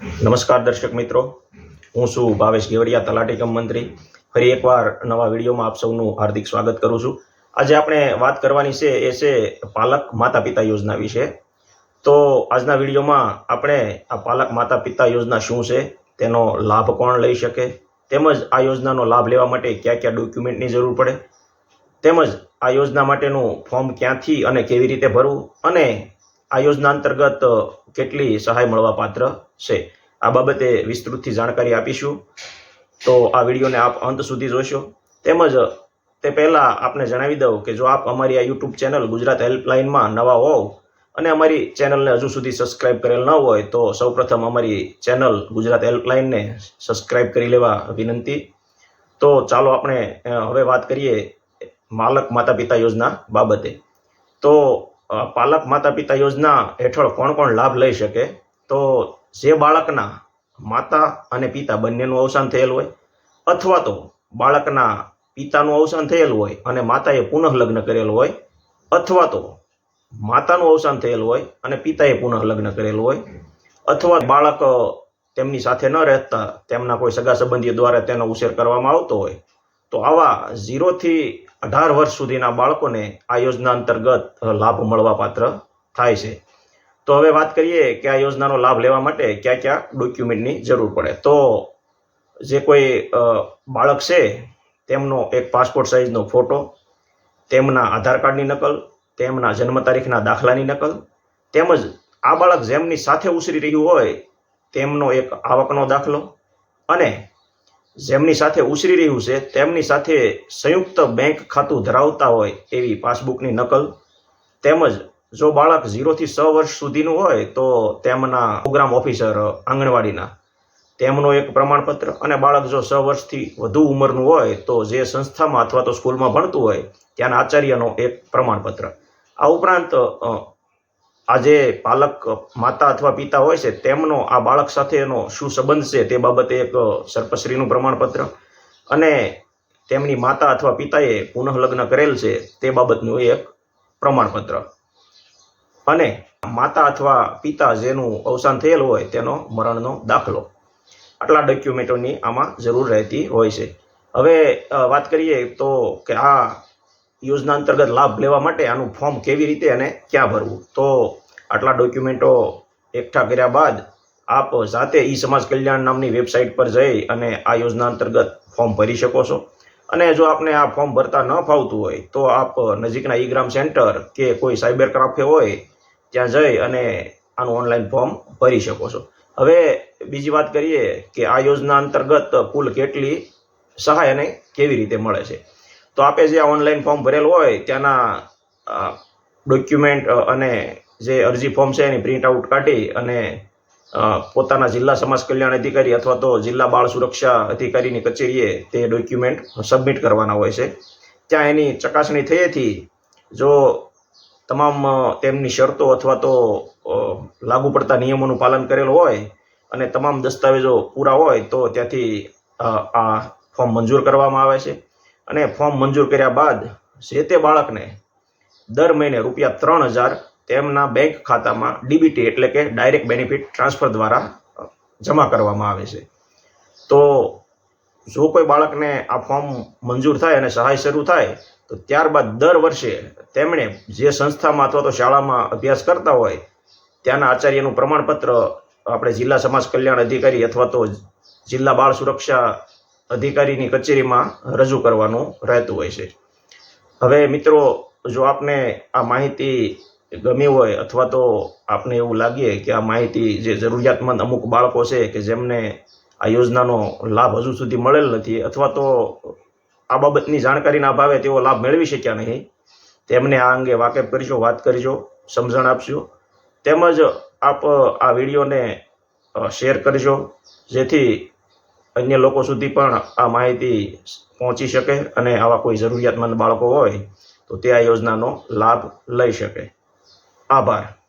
નમસ્કાર દર્શક મિત્રો. હું છું ભાવેશ ગેવડિયા, તલાટી કમ મંત્રી. ફરી એકવાર નવા વિડીયોમાં આપ સૌનું હાર્દિક સ્વાગત કરું છું. આજે આપણે વાત કરવાની છે એ છે પાલક માતા પિતા યોજના વિશે. તો આજના વિડીયોમાં આપણે આ પાલક માતા પિતા યોજના શું છે, તેનો લાભ કોણ લઈ શકે, તેમજ આ યોજનાનો લાભ લેવા માટે કયા કયા ડોક્યુમેન્ટની જરૂર પડે, તેમજ આ યોજના માટેનું ફોર્મ ક્યાંથી અને કેવી રીતે ભરવું, અને આ યોજના અંતર્ગત કેટલી સહાય મળવા પાત્ર છે. આ બાબતે વિસ્તૃતથી જાણકારી આપીશું. તો આ વિડીયોને આપ અંત સુધી જોશો. તેમજ તે પહેલાં આપને જણાવી દઉં કે જો આપ અમારી આ યુટ્યુબ ચેનલ ગુજરાત હેલ્પલાઇનમાં નવા હોવ અને અમારી ચેનલને હજુ સુધી સબસ્ક્રાઇબ કરેલ ન હોય, તો સૌપ્રથમ અમારી ચેનલ ગુજરાત હેલ્પલાઇનને સબસ્ક્રાઇબ કરી લેવા વિનંતી. તો ચાલો આપણે હવે વાત કરીએ માલક માતા પિતા યોજના બાબતે. તો પાલક માતા પિતા યોજના હેઠળ કોણ કોણ લાભ લઈ શકે? તો જે બાળકના માતા અને પિતા બંનેનું અવસાન થયેલ હોય, અથવા તો બાળકના પિતાનું અવસાન થયેલ હોય અને માતાએ પુનઃ લગ્ન કરેલ હોય, અથવા તો માતાનું અવસાન થયેલ હોય અને પિતાએ પુનઃ લગ્ન કરેલ હોય, અથવા બાળક તેમની સાથે ન રહેતા તેમના કોઈ સગા સંબંધીઓ દ્વારા તેનો ઉછેર કરવામાં આવતો હોય, તો આવા ઝીરોથી અઢાર વર્ષ સુધીના બાળકોને આ યોજના અંતર્ગત લાભ મળવા પાત્ર થાય છે. તો હવે વાત કરીએ કે આ યોજનાનો લાભ લેવા માટે કયા કયા ડોક્યુમેન્ટની જરૂર પડે. તો જે કોઈ બાળક છે, તેમનો એક પાસપોર્ટ સાઇઝનો ફોટો, તેમના આધાર કાર્ડની નકલ, તેમના જન્મ તારીખના દાખલાની નકલ, તેમજ આ બાળક જેમની સાથે ઉછરી રહ્યું હોય, તેમનો એક આવકનો દાખલો અને જેમની સાથે ઉછરી રહ્યું છે, તેમની સાથે સંયુક્ત બેંક ખાતું ધરાવતા હોય એવી પાસબુકની નકલ. તેમજ જો બાળક ઝીરોથી છ વર્ષ સુધીનું હોય, તો તેમના પ્રોગ્રામ ઓફિસર આંગણવાડીના. તેમનું એક પ્રમાણપત્ર અને બાળક જો છ વર્ષથી વધુ ઉંમરનું હોય, તો જે સંસ્થામાં અથવા તો સ્કૂલમાં ભણતું હોય, ત્યાંના આચાર્યનો એક પ્રમાણપત્ર. આ ઉપરાંત આ જે પાલક માતા અથવા પિતા હોય છે, તેમનો આ બાળક સાથેનો શું સંબંધ છે તે બાબતે એક સર્પશ્રીનું પ્રમાણપત્ર અને તેમની માતા અથવા પિતાએ પુનઃ લગ્ન કરેલ છે તે બાબતનું એક પ્રમાણપત્ર. અને માતા અથવા પિતા જેનું અવસાન થયેલ હોય તેનો મરણનો દાખલો. આટલા ડોક્યુમેન્ટોની આમાં જરૂર રહેતી હોય છે. હવે વાત કરીએ તો કે આ યોજના અંતર્ગત લાભ લેવા માટે આનું ફોર્મ કેવી રીતે અને ક્યાં ભરવું? તો આટલા ડોક્યુમેન્ટો એકઠા કર્યા બાદ આપ જાતે ઈ સમાજ કલ્યાણ નામની વેબસાઇટ પર જઈ અને આ યોજના અંતર્ગત ફોર્મ ભરી શકો છો. અને જો આપને આ ફોર્મ ભરતા ન ફાવતું હોય, તો આપ નજીકના ઈ ગ્રામ સેન્ટર કે કોઈ સાયબર ક્રાફે હોય, ત્યાં જઈ અને આનું ઓનલાઈન ફોર્મ ભરી શકો છો. હવે બીજી વાત કરીએ કે આ યોજના અંતર્ગત કુલ કેટલી સહાય અને કેવી રીતે મળે છે. તો આપે જે આ ઓનલાઈન ફોર્મ ભરેલું હોય, ત્યાંના ડોક્યુમેન્ટ અને જે અરજી ફોર્મ છે એની પ્રિન્ટ આઉટ કાઢી અને પોતાના જિલ્લા સમાજ કલ્યાણ અધિકારી અથવા તો જિલ્લા બાળ સુરક્ષા અધિકારીની કચેરીએ તે ડોક્યુમેન્ટ સબમિટ કરવાના હોય છે. ત્યાં એની ચકાસણી થયેથી જો તમામ તેમની શરતો અથવા તો લાગુ પડતા નિયમોનું પાલન કરેલું હોય અને તમામ દસ્તાવેજો પૂરા હોય તો ત્યાંથી આ ફોર્મ મંજૂર કરવામાં આવે છે. અને ફોર્મ મંજૂર કર્યા બાદ જે તે બાળકને દર મહિને રૂપિયા ત્રણ હજાર તેમના બેંક ખાતામાં ડીબીટી એટલે કે ડાયરેક્ટ બેનિફિટ ટ્રાન્સફર દ્વારા જમા કરવામાં આવે છે. તો જો કોઈ બાળકને આ ફોર્મ મંજૂર થાય અને સહાય શરૂ થાય, તો ત્યારબાદ દર વર્ષે તેમણે જે સંસ્થામાં અથવા તો શાળામાં અભ્યાસ કરતા હોય, ત્યાંના આચાર્યનું પ્રમાણપત્ર આપણે જિલ્લા સમાજ કલ્યાણ અધિકારી અથવા તો જિલ્લા બાળ સુરક્ષા અધિકારીની કચેરીમાં રજૂ કરવાનું રહેતું હોય છે. હવે મિત્રો, જો આપને આ માહિતી ગમી હોય અથવા તો આપને એવું લાગે કે આ માહિતી જે જરૂરિયાતમંદ અમુક બાળકો છે કે જેમને આ યોજનાનો લાભ હજુ સુધી મળેલ નથી અથવા તો આ બાબતની જાણકારીના અભાવે તેઓ લાભ મેળવી શક્યા નહીં, તેમને આ અંગે વાકેફ કરીશો વાત કરીશો સમજણ આપશો તેમજ આપ આ વિડીયોને શેર કરજો, જેથી અન્ય લોકો સુધી પણ આ માહિતી પહોંચી શકે અને આવા કોઈ જરૂરિયાતમંદ બાળકો હોય તો તે આ યોજનાનો લાભ લઈ શકે. આભાર